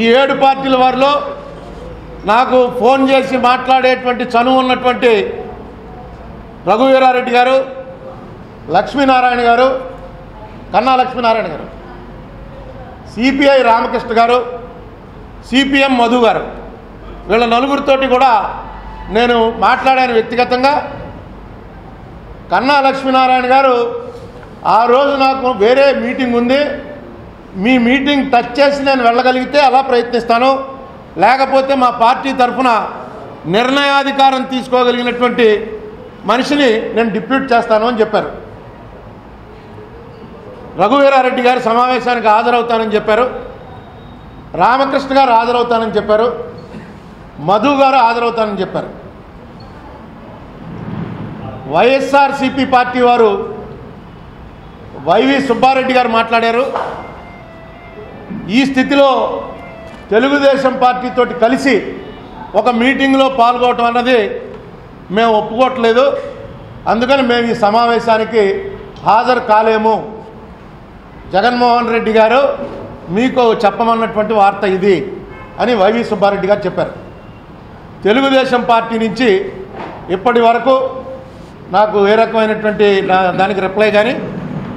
ఈ ఏడు పార్టీల వారిలో నాకు ఫోన్ చేసి మాట్లాడేటువంటి చనువు ఉన్నటువంటి రఘువీరారెడ్డి గారు లక్ష్మీనారాయణ గారు కన్నా లక్ష్మీనారాయణ గారు సిపిఐ రామకృష్ణ గారు సిపిఎం మధు గారు వీళ్ళ నలుగురితోటి కూడా నేను మాట్లాడాను వ్యక్తిగతంగా. కన్నా లక్ష్మీనారాయణ గారు ఆ రోజు నాకు వేరే మీటింగ్ ఉంది. మీ మీటింగ్ టచ్ చేసి నేను వెళ్ళగలిగితే అలా ప్రయత్నిస్తాను. లేకపోతే మా పార్టీ తరఫున నిర్ణయాధికారం తీసుకోగలిగినటువంటి మనిషిని నేను డిప్యూట్ చేస్తాను అని చెప్పారు. రఘువీరారెడ్డి గారు సమావేశానికి హాజరవుతానని చెప్పారు. రామకృష్ణ గారు హాజరవుతానని చెప్పారు. మధు గారు హాజరవుతానని చెప్పారు. వైఎస్ఆర్సిపి పార్టీ వారు వైవి సుబ్బారెడ్డి గారు మాట్లాడారు. ఈ స్థితిలో తెలుగుదేశం పార్టీతో కలిసి ఒక మీటింగ్లో పాల్గొవటం అన్నది మేము ఒప్పుకోవట్లేదు. అందుకని మేము ఈ సమావేశానికి హాజరు కాలేము. జగన్మోహన్ రెడ్డి గారు మీకు చెప్పమన్నటువంటి వార్త ఇది అని వైవి సుబ్బారెడ్డి గారు చెప్పారు. తెలుగుదేశం పార్టీ నుంచి ఇప్పటి వరకు నాకు ఏ రకమైనటువంటి నా- దానికి రిప్లై కానీ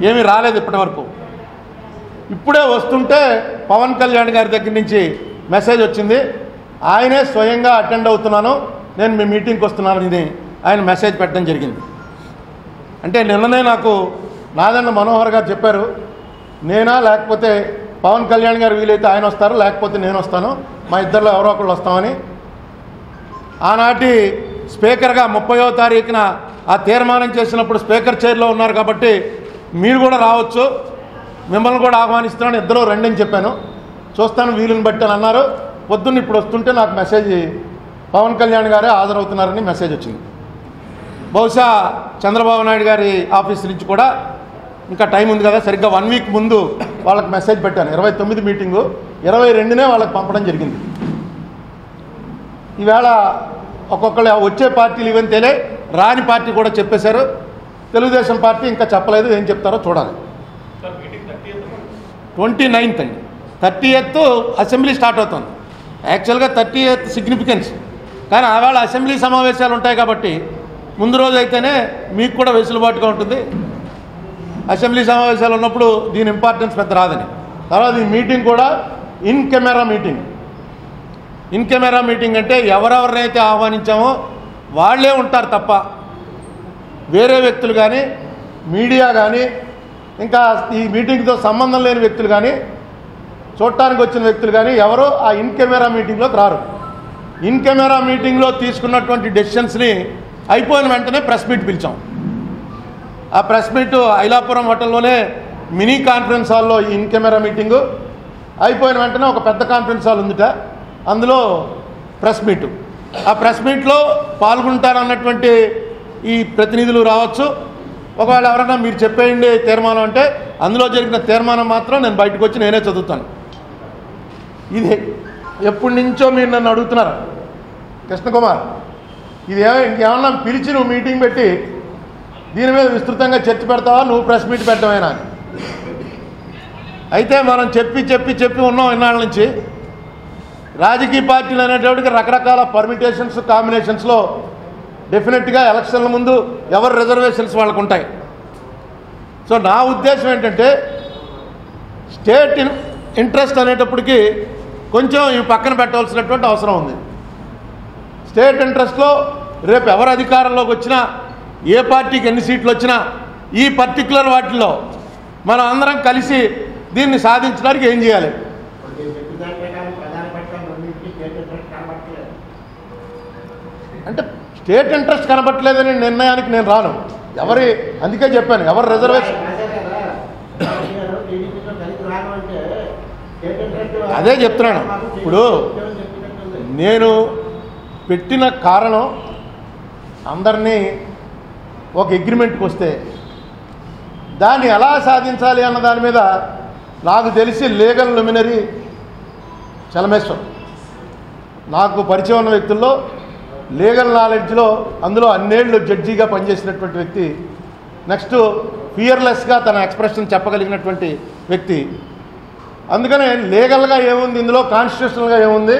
ఏమీ రాలేదు ఇప్పటి వరకు. ఇప్పుడే వస్తుంటే పవన్ కళ్యాణ్ గారి దగ్గర నుంచి మెసేజ్ వచ్చింది. ఆయనే స్వయంగా అటెండ్ అవుతున్నాను. నేను మీ మీటింగ్కి వస్తున్నానని ఆయన మెసేజ్ పెట్టడం జరిగింది. అంటే నిన్ననే నాకు నాదన్న మనోహర్ గారు చెప్పారు నేనా లేకపోతే పవన్ కళ్యాణ్ గారు వీలైతే ఆయన వస్తారు లేకపోతే నేను వస్తాను మా ఇద్దరిలో ఎవరో ఒకళ్ళు వస్తామని. ఆనాటి స్పీకర్గా ముప్పయో తారీఖున ఆ తీర్మానం చేసినప్పుడు స్పీకర్ చైర్లో ఉన్నారు కాబట్టి మీరు కూడా రావచ్చు. మిమ్మల్ని కూడా ఆహ్వానిస్తున్నాను. ఇద్దరు రండి అని చెప్పాను. చూస్తాను వీలుని బట్టి అని అన్నారు. పొద్దున్న ఇప్పుడు వస్తుంటే నాకు మెసేజ్ పవన్ కళ్యాణ్ గారే హాజరవుతున్నారని మెసేజ్ వచ్చింది. బహుశా చంద్రబాబు నాయుడు గారి ఆఫీస్ నుంచి కూడా ఇంకా టైం ఉంది కదా. సరిగ్గా వన్ వీక్ ముందు వాళ్ళకి మెసేజ్ పెట్టాను. ఇరవై తొమ్మిది మీటింగు ఇరవై రెండునే వాళ్ళకి పంపడం జరిగింది. ఈవేళ ఒక్కొక్కళ్ళు వచ్చే పార్టీలు ఇవన్నీ తెలియ రాని పార్టీ కూడా చెప్పేశారు. తెలుగుదేశం పార్టీ ఇంకా చెప్పలేదు. ఏం చెప్తారో చూడాలి. ట్వంటీ నైన్త్ అండి. థర్టీ ఎయిత్ అసెంబ్లీ స్టార్ట్ అవుతుంది. యాక్చువల్గా థర్టీ ఎయిత్ సిగ్నిఫికెన్స్. కానీ ఆవేళ అసెంబ్లీ సమావేశాలు ఉంటాయి కాబట్టి ముందు రోజు అయితేనే మీకు కూడా వెసులుబాటుగా ఉంటుంది. అసెంబ్లీ సమావేశాలు ఉన్నప్పుడు దీని ఇంపార్టెన్స్ పెద్ద రాదని. తర్వాత ఈ మీటింగ్ కూడా in camera meeting. In camera meeting అంటే ఎవరెవరినైతే ఆహ్వానించామో వాళ్ళే ఉంటారు తప్ప వేరే వ్యక్తులు కానీ మీడియా కానీ ఇంకా ఈ మీటింగ్తో సంబంధం లేని వ్యక్తులు కానీ చూడటానికి వచ్చిన వ్యక్తులు కానీ ఎవరో ఆ ఇన్ కెమెరా మీటింగ్లోకి రారు. ఇన్ కెమెరా మీటింగ్లో తీసుకున్నటువంటి డెసిషన్స్ని అయిపోయిన వెంటనే ప్రెస్ మీట్ పిలిచాం. ఆ ప్రెస్ మీట్ ఐలాపురం హోటల్లోనే మినీ కాన్ఫరెన్స్ హాల్లో ఈ ఇన్ కెమెరా మీటింగు అయిపోయిన వెంటనే ఒక పెద్ద కాన్ఫరెన్స్ హాల్ ఉందిట. అందులో ప్రెస్ మీటు ఆ ప్రెస్ మీట్లో పాల్గొంటారన్నటువంటి ఈ ప్రతినిధులు రావచ్చు. ఒకవేళ ఎవరైనా మీరు చెప్పేయండి తీర్మానం అంటే అందులో జరిగిన తీర్మానం మాత్రం నేను బయటకు వచ్చి నేనే చదువుతాను. ఇది ఎప్పటి నుంచో మీరు నన్ను అడుగుతున్నారు. కృష్ణకుమార్ ఇది ఇంకేమన్నా పిలిచి నువ్వు మీటింగ్ పెట్టి దీని మీద విస్తృతంగా చర్చ పెడతావా? నువ్వు ప్రెస్ మీట్ పెట్టడమేనా? అయితే మనం చెప్పి చెప్పి చెప్పి ఉన్నాం ఇన్నాళ్ళ నుంచి. రాజకీయ పార్టీలు అనేటప్పటికి రకరకాల పర్మిటేషన్స్ కాంబినేషన్స్లో డెఫినెట్గా ఎలక్షన్ల ముందు ఎవరి రిజర్వేషన్స్ వాళ్ళకు ఉంటాయి సో నా ఉద్దేశం ఏంటంటే స్టేట్ ఇంట్రెస్ట్ అనేటప్పటికి కొంచెం ఈ పక్కన పెట్టవలసినటువంటి అవసరం ఉంది. స్టేట్ ఇంట్రెస్ట్లో రేపు ఎవరు అధికారంలోకి వచ్చినా ఏ పార్టీకి ఎన్ని సీట్లు వచ్చినా ఈ పర్టికులర్ వాటిల్లో మనం అందరం కలిసి దీన్ని సాధించడానికి ఏం చేయాలి? అంటే స్టేట్ ఇంట్రెస్ట్ కనబట్టలేదని నిర్ణయానికి నేను రాను. ఎవరి అందుకే చెప్పాను ఎవరు రిజర్వేషన్? అదే చెప్తున్నాను. ఇప్పుడు నేను పెట్టిన కారణం అందరినీ ఒక అగ్రిమెంట్కి వస్తే దాన్ని ఎలా సాధించాలి అన్న దాని మీద నాకు తెలిసి లీగల్ లెమినరీ చలమేశ్వర్. నాకు పరిచయం ఉన్న వ్యక్తుల్లో లీగల్ నాలెడ్జ్లో అందులో అన్నేళ్ళు జడ్జిగా పనిచేసినటువంటి వ్యక్తి నెక్స్ట్ ఫియర్లెస్గా తన ఎక్స్ప్రెషన్ చెప్పగలిగినటువంటి వ్యక్తి. అందుకనే లీగల్గా ఏముంది ఇందులో కాన్స్టిట్యూషనల్గా ఏముంది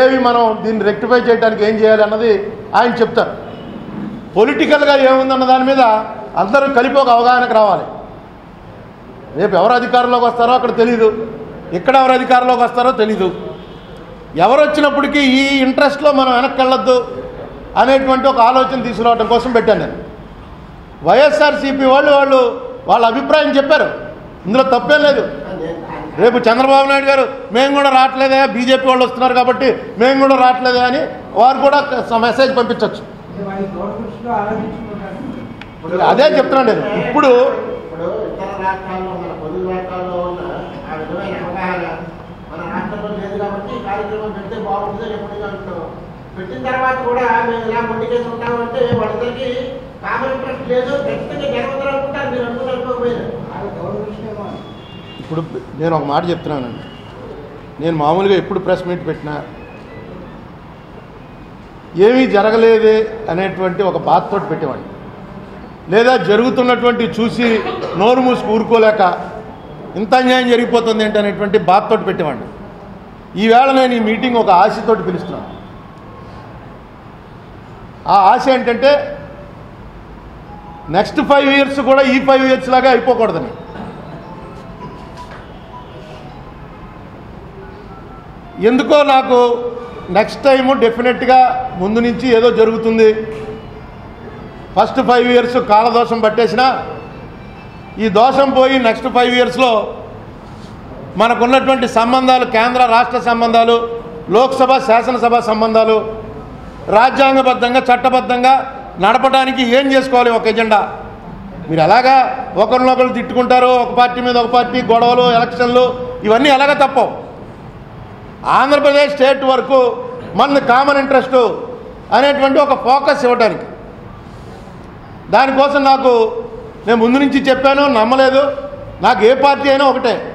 ఏవి మనం దీన్ని రెక్టిఫై చేయడానికి ఏం చేయాలి అన్నది ఆయన చెప్తారు. పొలిటికల్గా ఏముందన్న దాని మీద అందరూ కలిపి ఒక అవగాహనకు రావాలి. రేపు ఎవరు అధికారంలోకి వస్తారో అక్కడ తెలీదు. ఇక్కడ ఎవరు అధికారంలోకి వస్తారో తెలీదు. ఎవరు వచ్చినప్పటికీ ఈ ఇంట్రెస్ట్లో మనం వెనక్కి వెళ్ళొద్దు అనేటువంటి ఒక ఆలోచన తీసుకురావడం కోసం పెట్టాను నేను. వైఎస్ఆర్సీపీ వాళ్ళు వాళ్ళు వాళ్ళ అభిప్రాయం చెప్పారు. ఇందులో తప్పేం లేదు. రేపు చంద్రబాబు నాయుడు గారు మేము కూడా రావట్లేదే బీజేపీ వాళ్ళు వస్తున్నారు కాబట్టి మేము కూడా రావట్లేదే అని వారు కూడా మెసేజ్ పంపించవచ్చు అదే చెప్తున్నాను నేను. ఇప్పుడు లేదు కాబట్టి ఈ కార్యక్రమం పెడితే బాగుంటుందని ఎప్పటికీ అంటున్నాం పెట్టిన తర్వాత కూడా మేము ఇలా మొండికేసి ఉంటామంటే వాళ్ళిద్దరికి కామన్ ఇంట్రెస్ట్ లేదు ఖచ్చితంగా జరుగుతారు అనుకుంటారు మీరు అనుకుని అనుకోకపోయారు ఇప్పుడు నేను ఒక మాట చెప్తున్నానండి. నేను మామూలుగా ఎప్పుడు ప్రెస్ మీట్ పెట్టినా ఏమీ జరగలేదే అనేటువంటి ఒక బాధతోటి పెట్టేవాడిని. లేదా జరుగుతున్నటువంటి చూసి నోరు మూసి ఊరుకోలేక ఇంత అన్యాయం జరిగిపోతుంది ఏంటి అనేటువంటి బాధతోటి పెట్టేవాడిని. ఈవేళ నేను ఈ మీటింగ్ ఒక ఆశతోటి పిలుస్తున్నాను. ఆ ఆశ ఏంటంటే నెక్స్ట్ ఫైవ్ ఇయర్స్ కూడా ఈ ఫైవ్ ఇయర్స్ లాగా అయిపోకూడదని. ఎందుకో నాకు నెక్స్ట్ టైము డెఫినెట్గా ముందు నుంచి ఏదో జరుగుతుంది. ఫస్ట్ ఫైవ్ ఇయర్స్ కాలదోషం పట్టేసిన ఈ దోషం పోయి నెక్స్ట్ ఫైవ్ ఇయర్స్లో మనకున్నటువంటి సంబంధాలు కేంద్ర రాష్ట్ర సంబంధాలు లోక్సభ శాసనసభ సంబంధాలు రాజ్యాంగబద్ధంగా చట్టబద్ధంగా నడపడానికి ఏం చేసుకోవాలి ఒక ఎజెండా? మీరు ఎలాగా ఒకరినొకరు తిట్టుకుంటారు ఒక పార్టీ మీద ఒక పార్టీ గొడవలు ఎలక్షన్లు ఇవన్నీ ఎలాగ తప్పవు. ఆంధ్రప్రదేశ్ స్టేట్ వరకు మన కామన్ ఇంట్రెస్ట్ అనేటువంటి ఒక ఫోకస్ ఇవ్వడానికి దానికోసం నాకు నేను ముందు నుంచి చెప్పాను నమ్మలేదు. నాకు ఏ పార్టీ అయినా ఒకటే.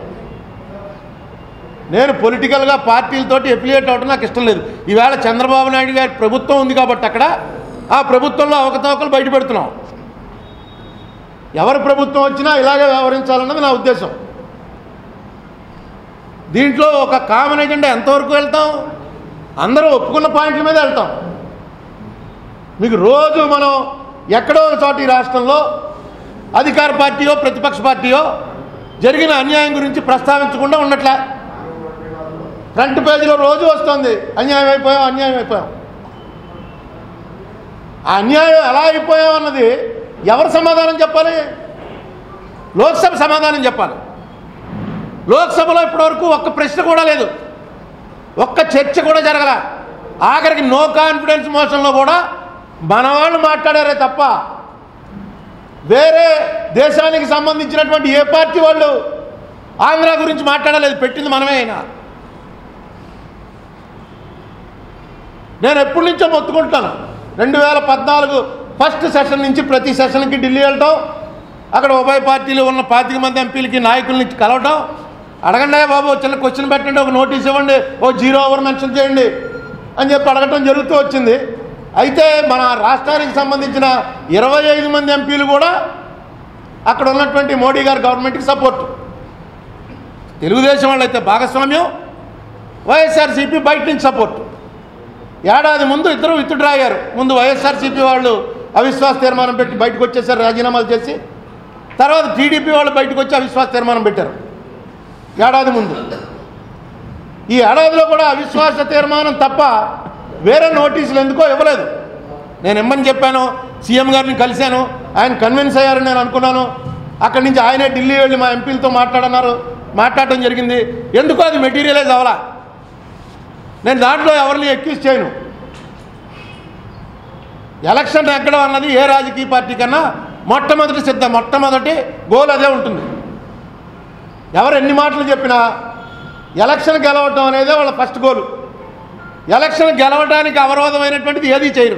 నేను పొలిటికల్గా పార్టీలతోటి ఎఫిలియేట్ అవ్వడం నాకు ఇష్టం లేదు. ఈవేళ చంద్రబాబు నాయుడు గారి ప్రభుత్వం ఉంది కాబట్టి అక్కడ ఆ ప్రభుత్వంలో అవకతవకలు బయటపెడుతున్నాం ఎవరి ప్రభుత్వం వచ్చినా ఇలాగే వ్యవహరించాలన్నది నా ఉద్దేశం. దీంట్లో ఒక కామన్ ఎజెండా ఎంతవరకు వెళ్తాం? అందరూ ఒప్పుకున్న పాయింట్ల మీద వెళ్తాం. మీకు రోజు మనం ఎక్కడో ఒక చోట ఈ రాష్ట్రంలో అధికార పార్టీయో ప్రతిపక్ష పార్టీయో జరిగిన అన్యాయం గురించి ప్రస్తావించకుండా ఉండట్లే. ఫ్రంట్ పేజీలో రోజు వస్తుంది. అన్యాయం అయిపోయాం అన్యాయం అయిపోయాం. ఆ అన్యాయం ఎలా అయిపోయాం అన్నది ఎవరు సమాధానం చెప్పాలి? లోక్సభ సమాధానం చెప్పాలి. లోక్సభలో ఇప్పటివరకు ఒక్క ప్రశ్న కూడా లేదు. ఒక్క చర్చ కూడా జరగల. ఆఖరికి నో కాన్ఫిడెన్స్ మోషన్లో కూడా మన వాళ్ళు మాట్లాడారే తప్ప వేరే దేశానికి సంబంధించినటువంటి ఏ పార్టీ వాళ్ళు ఆంధ్ర గురించి మాట్లాడలేదు. పెట్టింది మనమే అయినా. నేను ఎప్పటి నుంచో మొత్తుకుంటాను. రెండు వేల పద్నాలుగు ఫస్ట్ సెషన్ నుంచి ప్రతి సెషన్కి ఢిల్లీ వెళ్ళటం అక్కడ ఉభయ పార్టీలు ఉన్న పాతిక మంది ఎంపీలకి నాయకుల నుంచి కలవటం. అడగండి బాబు చిన్న క్వశ్చన్ పెట్టండి ఒక నోటీస్ ఇవ్వండి ఓ జీరో ఓవర్ మెన్షన్ చేయండి అని చెప్పి అడగటం జరుగుతూ వచ్చింది. అయితే మన రాష్ట్రానికి సంబంధించిన ఇరవై ఐదు మంది ఎంపీలు కూడా అక్కడ ఉన్నటువంటి మోడీ గారు గవర్నమెంట్కి సపోర్ట్. తెలుగుదేశం వాళ్ళైతే భాగస్వామ్యం వైఎస్ఆర్సీపీ బయట నుంచి సపోర్ట్. ఏడాది ముందు ఇద్దరు విత్డ్రాయ్యారు ముందు వైఎస్ఆర్సీపీ వాళ్ళు అవిశ్వాస తీర్మానం పెట్టి బయటకు వచ్చేసారు రాజీనామాలు చేసి. తర్వాత టీడీపీ వాళ్ళు బయటకు వచ్చి అవిశ్వాస తీర్మానం పెట్టారు. ఏడాది ముందు. ఈ ఏడాదిలో కూడా అవిశ్వాస తీర్మానం తప్ప వేరే నోటీసులు ఎందుకో ఇవ్వలేదు. నేను ఇమ్మని చెప్పాను సీఎం గారిని కలిశాను ఆయన కన్విన్స్ అయ్యారని నేను అనుకున్నాను. అక్కడి నుంచి ఆయనే ఢిల్లీ వెళ్ళి మా ఎంపీలతో మాట్లాడన్నారు. మాట్లాడటం జరిగింది. ఎందుకో అది మెటీరియలైజ్ అవ్వాలా? నేను దాంట్లో ఎవరిని ఎక్యూజ్ చేయను. ఎలక్షన్ ఎక్కడం అన్నది ఏ రాజకీయ పార్టీ కన్నా మొట్టమొదటి సిద్ధం మొట్టమొదటి గోల్ అదే ఉంటుంది. ఎవరు ఎన్ని మాటలు చెప్పినా ఎలక్షన్ గెలవటం అనేదే వాళ్ళ ఫస్ట్ గోల్. ఎలక్షన్ గెలవడానికి అవరోధమైనటువంటిది ఏదీ చేయరు.